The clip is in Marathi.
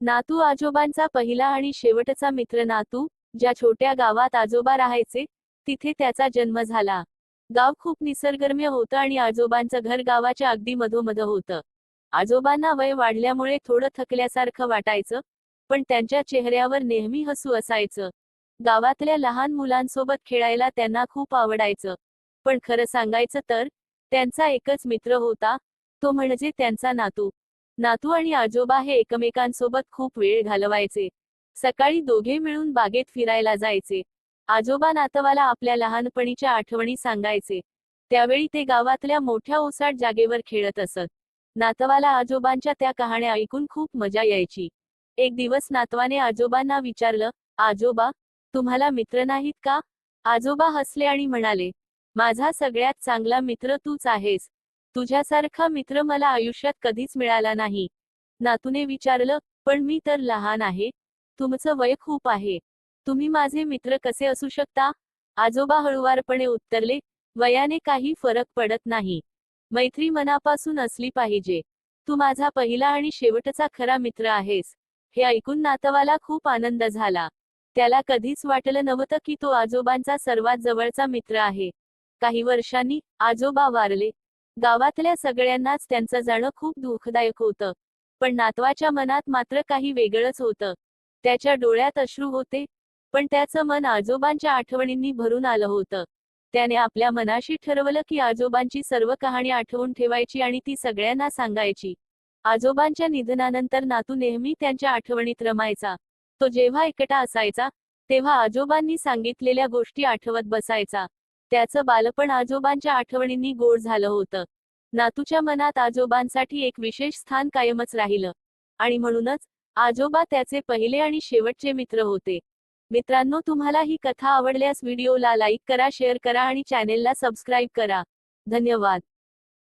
नातू आजोबांचा पहिला आणि शेवटचा मित्र नातू ज्या छोट्या गावात आजोबा राहायचे तिथे त्याचा जन्म झाला. गाव खूप निसर्गरम्य होतं आणि आजोबांचं घर गावाच्या अगदी मधोमध होतं. आजोबांना वय वाढल्यामुळे थोडं थकल्यासारखं वाटायचं पण त्यांच्या चेहऱ्यावर नेहमी हसू असायचं. गावातल्या लहान मुलांसोबत खेळायला त्यांना खूप आवडायचं. पण खरं सांगायचं तर त्यांचा एकच मित्र होता तो म्हणजे त्यांचा नातू. नातू आणि आजोबा हे एकमेकांसोबत खूप वेळ घालवायचे. सकाळी दोघे मिळून बागेत फिरायला जायचे. आजोबा नातवाला आपल्या लहानपणीच्या आठवणी सांगायचे. त्यावेळी ते गावातल्या मोठ्या ओसाड जागेवर खेळत असत. नातवाला आजोबांच्या त्या कहाण्या ऐकून खूप मजा यायची. एक दिवस नातवाने आजोबांना विचारलं आजोबा तुम्हाला मित्र नाहीत का? आजोबा हसले आणि म्हणाले माझा सगळ्यात चांगला मित्र तूच आहेस. तुझ्यासारखा मित्र मला आयुष्यात कधीच मिळाला नाही. नातूने विचारलं पण मी तर लहान आहे. तुमचं वय खूप आहे. तुम्ही माझे मित्र कसे असू शकता? आजोबा हळुवारपणे उत्तरले वयाने काही फरक पडत नाही. मैत्री मनापासून असली पाहिजे. तू माझा पहिला आणि शेवटचा खरा मित्र आहेस. हे ऐकून नातवाला खूप आनंद झाला. त्याला कधीच वाटलं नव्हतं की तो आजोबांचा सर्वात जवळचा मित्र आहे. काही वर्षांनी आजोबा वारले गावातल्या सगळ्यांनाच त्यांचं जाणं खूप दुःखदायक होतं. पण नातवाच्या मनात मात्र काही वेगळंच होतं. त्याच्या डोळ्यात अश्रू होते पण त्याचं मन आजोबांच्या आठवणींनी भरून आलं होतं. त्याने आपल्या मनाशी ठरवलं की आजोबांची सर्व कहाणी आठवून ठेवायची आणि ती सगळ्यांना सांगायची. आजोबांच्या निधनानंतर नातू नेहमी त्यांच्या आठवणीत रमायचा. तो जेव्हा एकटा असायचा तेव्हा आजोबांनी सांगितलेल्या गोष्टी आठवत बसायचा. त्याचं बालपण आजोबांच्या आठवणींनी गोड झालं होतं. नातूच्या मनात आजोबांसाठी एक विशेष स्थान कायमच राहिलं. आणि म्हणूनच आजोबा त्याचे पहिले आणि शेवटचे मित्र होते. मित्रांनो तुम्हाला ही कथा आवडल्यास व्हिडिओला लाईक करा शेअर करा आणि चॅनेलला सबस्क्राईब करा. धन्यवाद.